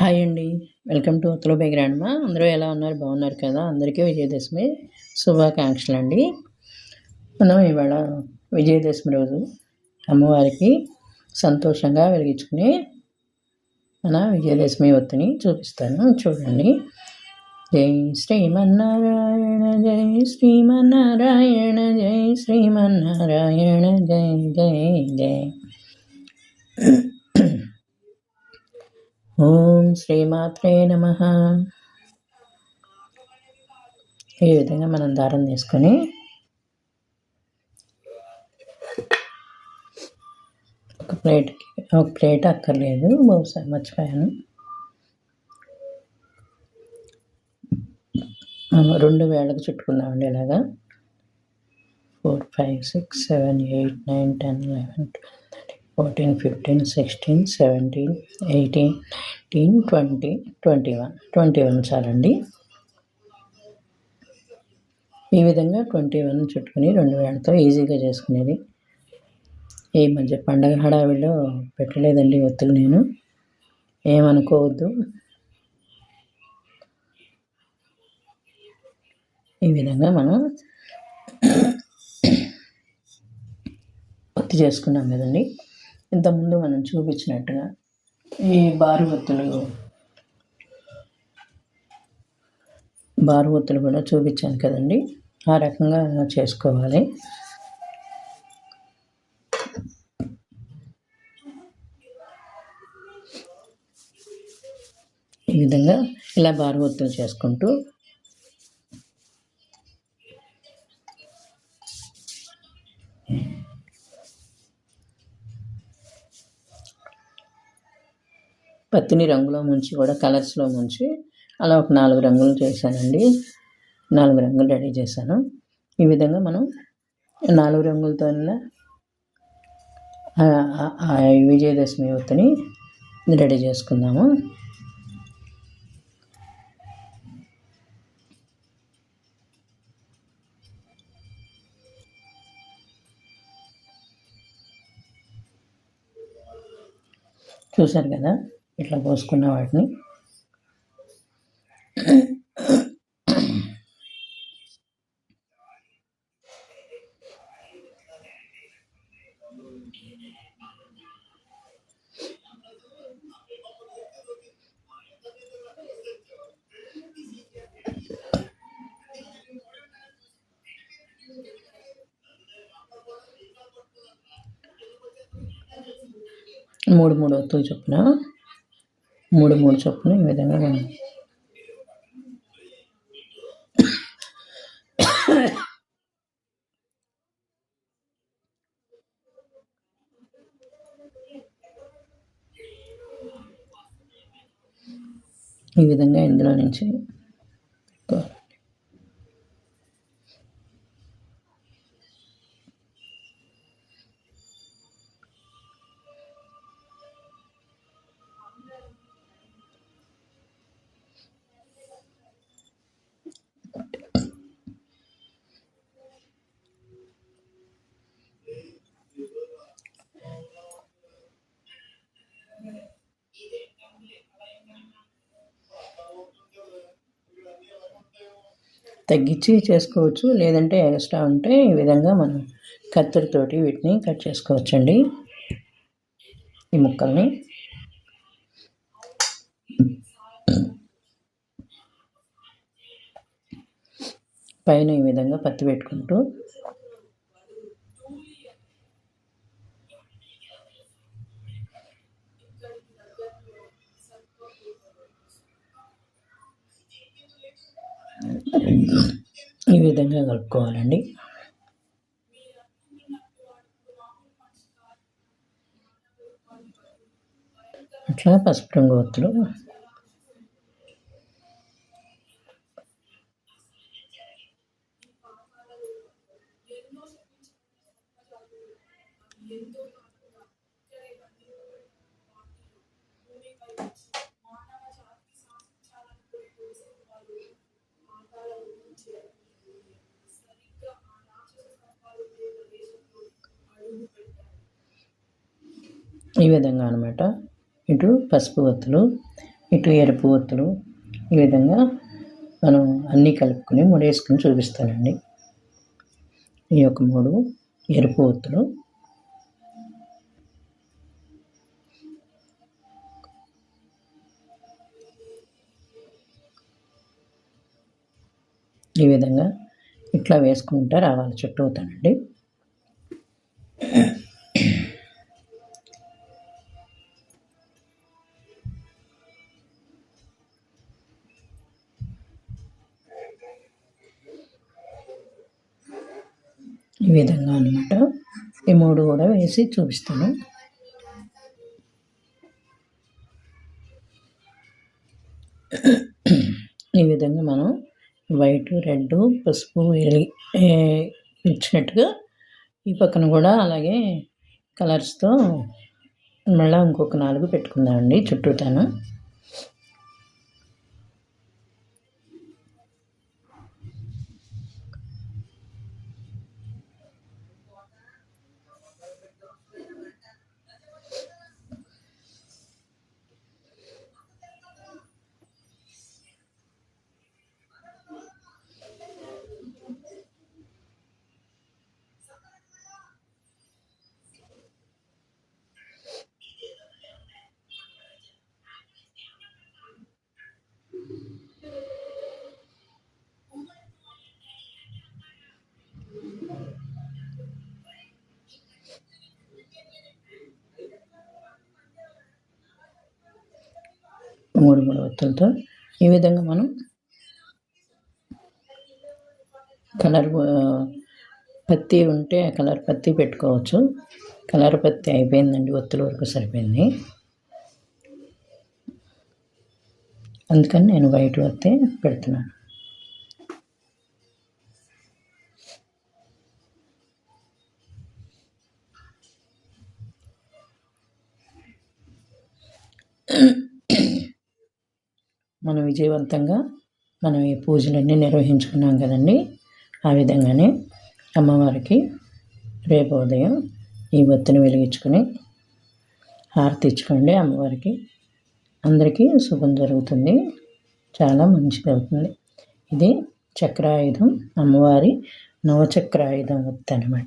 Hi అండి. Welcome to ఉత్తలో grandma. అందరూ ఎలా ఉన్నారు? బాగున్నారు కదా? అందరికీ విజయదశమి శుభాకాంక్షలు అండి మనం ఇవాళ విజయదశమి రోజు అమ్మవారికి సంతోషంగా వెలిగించుకుని మన విజయదశమి ఒత్తిని చూపిస్తాను. చూడండి. జై శ్రీమన్నారాయణ జై శ్రీమన్నారాయణ జై శ్రీమన్నారాయణ జై జై జై. ఓం శ్రీమాత్రే నమ. ఈ విధంగా మనం దారం తీసుకొని ఒక ప్లేట్కి ఒక ప్లేట్ అక్కర్లేదు బహుశా మర్చిపోయాను. రెండు వేళకు చుట్టుకుందామండి ఇలాగా. Four five six seven eight nine ten eleven twelve fourteen fifteen sixteen seventeen eighteen nineteen twenty twenty one twenty one చాలండి. ఈ విధంగా ట్వంటీ వన్ చుట్టుకుని రెండు వేలతో ఈజీగా చేసుకునేది. ఈ మధ్య పండగ హడావిడిలో పెట్టలేదండి ఒత్తులు నేను. ఏమనుకోవద్దు. ఈ విధంగా మనం ఒత్తి చేసుకున్నాం కదండి. ఇంతకుముందు మనం చూపించినట్టుగా ఈ బారు ఒత్తులు బారు ఒత్తులు కూడా చూపించాను కదండి. ఆ రకంగా చేసుకోవాలి. ఈ విధంగా ఇలా బారు ఒత్తులు చేసుకుంటూ పత్తిని రంగులో ముంచి కూడా కలర్స్లో ముంచి అలా ఒక నాలుగు రంగులు చేశానండి. నాలుగు రంగులు రెడీ చేశాను. ఈ విధంగా మనం నాలుగు రంగులతో విజయదశమి యువతని రెడీ చేసుకుందాము. చూశారు కదా? ఇట్లా పోసుకున్న వాటిని. మూడు మూడు వత్తులు చొప్పున. మూడు మూడు చొప్పున ఈ విధంగా మనం ఈ విధంగా ఇందులో నుంచి తగ్గించి చేసుకోవచ్చు. లేదంటే ఎక్స్ట్రా ఉంటే ఈ విధంగా మనం కత్తెరతోటి వీటిని కట్ చేసుకోవచ్చండి. ఈ ముక్కల్ని. పైన ఈ విధంగా పత్తి పెట్టుకుంటూ ఈ విధంగా కలుపుకోవాలండి. అట్లా పసుపు రంగు ఒత్తులు ఈ విధంగా అనమాట ఇటు పసుపు ఒత్తులు ఇటు ఎరుపు ఒత్తులు ఈ విధంగా మనం అన్నీ కలుపుకొని ముడేసుకొని చూపిస్తానండి. ఈ యొక్క మూడు ఎరుపు ఒత్తులు. ఈ విధంగా ఇట్లా వేసుకుంటూ రావాలి చుట్టూ అవుతానండి ఈ విధంగా అనమాట ఈ మూడు కూడా వేసి చూపిస్తాను. ఈ విధంగా మనం వైట్ రెడ్ పసుపు ఇచ్చినట్టుగా ఈ పక్కన కూడా అలాగే కలర్స్తో మళ్ళీ ఇంకొక నాలుగు పెట్టుకుందామండి చుట్టూతాను. మూడు మూడు ఒత్తులతో ఈ విధంగా మనం కలర్ పత్తి ఉంటే కలర్ పత్తి పెట్టుకోవచ్చు. కలర్ పత్తి అయిపోయిందండి ఒత్తుల వరకు సరిపోయింది. అందుకని నేను వైట్ వత్తే పెడుతున్నాను. మనం విజయవంతంగా మనం ఈ పూజలన్నీ నిర్వహించుకున్నాం కదండి. ఆ విధంగానే అమ్మవారికి రేపు ఉదయం ఈ ఒత్తిని వెలిగించుకొని హారతి ఇచ్చుకోండి అమ్మవారికి. అందరికీ శుభం జరుగుతుంది. చాలా మంచిది అవుతుంది. ఇది చక్రాయుధం అమ్మవారి నవచక్రాయుధం వత్తి అనమాట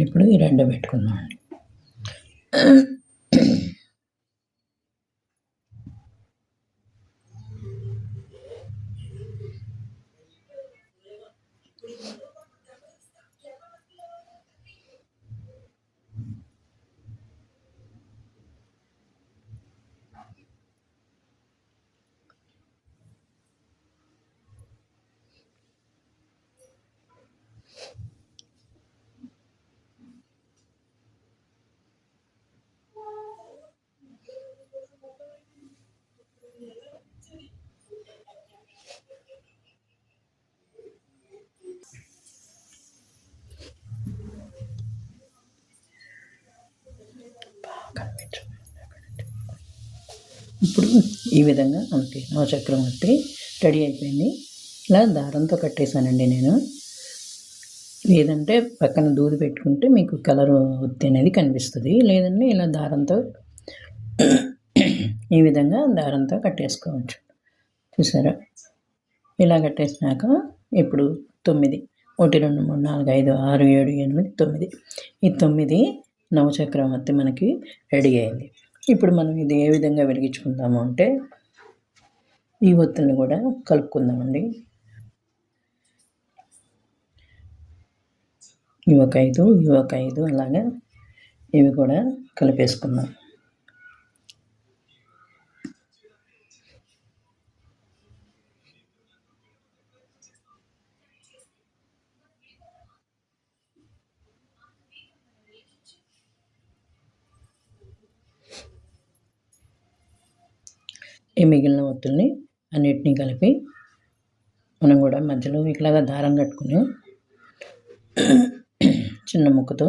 ఇప్పుడు ఈ రెండు పెట్టుకుందాం అండి ఇప్పుడు ఈ విధంగా మనకి నవచక్రం వచ్చి రెడీ అయిపోయింది. ఇలా దారంతో కట్టేశానండి నేను. లేదంటే పక్కన దూది పెట్టుకుంటే మీకు కలర్ ఒత్తి అనేది కనిపిస్తుంది. లేదంటే ఇలా దారంతో ఈ విధంగా దారంతో కట్టేసుకోవచ్చు. చూసారా? ఇలా కట్టేసినాక ఇప్పుడు తొమ్మిది. ఒకటి రెండు మూడు నాలుగు ఐదు ఆరు ఏడు ఎనిమిది తొమ్మిది. ఈ తొమ్మిది నవచక్రం వత్తి మనకి రెడీ అయింది. ఇప్పుడు మనం ఇది ఏ విధంగా వెలిగించుకుందాము అంటే ఈ ఒత్తిడిని కూడా కలుపుకుందామండి. ఇవి ఒక ఐదు ఇవి ఒక ఐదు అలాగా ఇవి కూడా కలిపేసుకుందాం. ఈ మిగిలిన ఒత్తుల్ని అన్నిటినీ కలిపి మనం కూడా మధ్యలో ఇట్లాగా దారం కట్టుకుని చిన్న ముక్కతో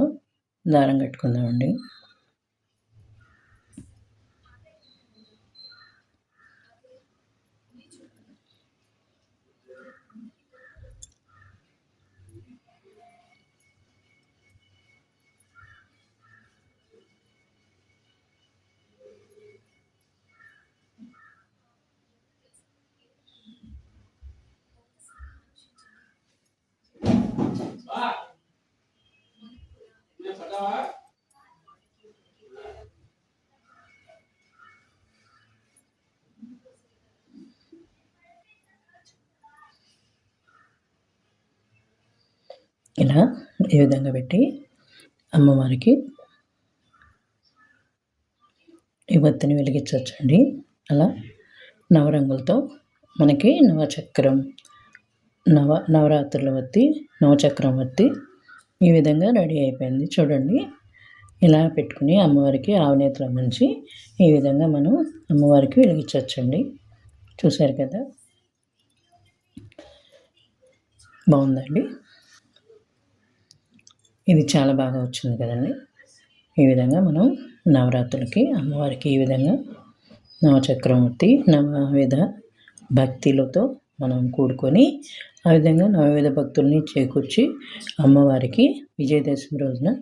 దారం కట్టుకుందామండి. ఇలా ఈ విధంగా పెట్టి అమ్మవారికి ఈ బత్తిని వెలిగించవచ్చండి. అలా నవరంగులతో మనకి నవచక్రం నవ నవరాత్రుల వత్తి నవచక్రం వత్తి ఈ విధంగా రెడీ అయిపోయింది. చూడండి ఇలా పెట్టుకుని అమ్మవారికి ఆవునేతల నుంచి ఈ విధంగా మనం అమ్మవారికి వెలిగించవచ్చండి చూశారు కదా? బాగుందండి. ఇది చాలా బాగా వచ్చింది కదండి. ఈ విధంగా మనం నవరాత్రులకి అమ్మవారికి ఈ విధంగా నవచక్రమూర్తి నవవిధ భక్తులతో మనం కూడుకొని ఆ విధంగా నవవిధ భక్తుల్ని చేకూర్చి అమ్మవారికి విజయదశమి రోజున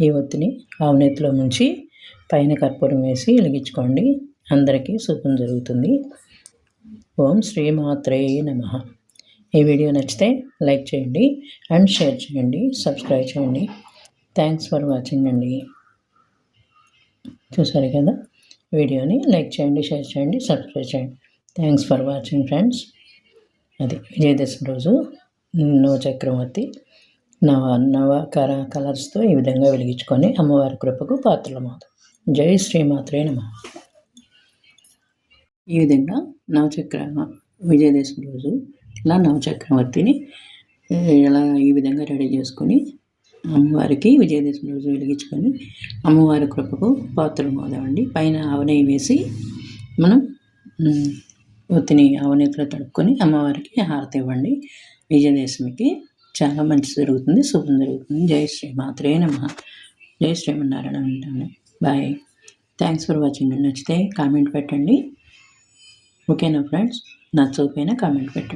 ఈ ఒత్తిని ఆవునేతిలో ముంచి పైన కర్పూరం వేసి వెలిగించుకోండి. అందరికీ శుభం జరుగుతుంది. ఓం శ్రీమాత్రే నమ. ఈ వీడియో నచ్చితే లైక్ చేయండి అండ్ షేర్ చేయండి సబ్స్క్రైబ్ చేయండి. థ్యాంక్స్ ఫర్ వాచింగ్ అండి. చూసారు కదా? వీడియోని లైక్ చేయండి షేర్ చేయండి సబ్స్క్రైబ్ చేయండి. Thanks for watching friends. అది విజయదశమి రోజు నవ చక్రవర్తి నవ నవ కర కలర్స్తో ఈ విధంగా వెలిగించుకొని అమ్మవారి కృపకు పాత్రలమవుతాం జై శ్రీమాత్రే నమ. ఈ విధంగా నవచక్ర విజయదశమి రోజు ఇలా నవచక్రవర్తిని ఇలా ఈ విధంగా రెడీ చేసుకొని అమ్మవారికి విజయదశమి రోజు వెలిగించుకొని అమ్మవారి కృపకు పాత్రలు మోదామండి పైన ఆవనెయ్యి వేసి మనం ఒత్తిని అవనీతిలో తడుపుకొని అమ్మవారికి హారతి ఇవ్వండి. విజయదశమికి చాలా మంచి జరుగుతుంది శుభం జరుగుతుంది. జై శ్రీ మాత్రే నమ. జై శ్రీమన్నారాయణ ఉంటాను బాయ్ థ్యాంక్స్ ఫర్ వాచింగ్ నచ్చితే కామెంట్ పెట్టండి. ఓకేనా ఫ్రెండ్స్? నచ్చకపోయినా కామెంట్ పెట్టండి.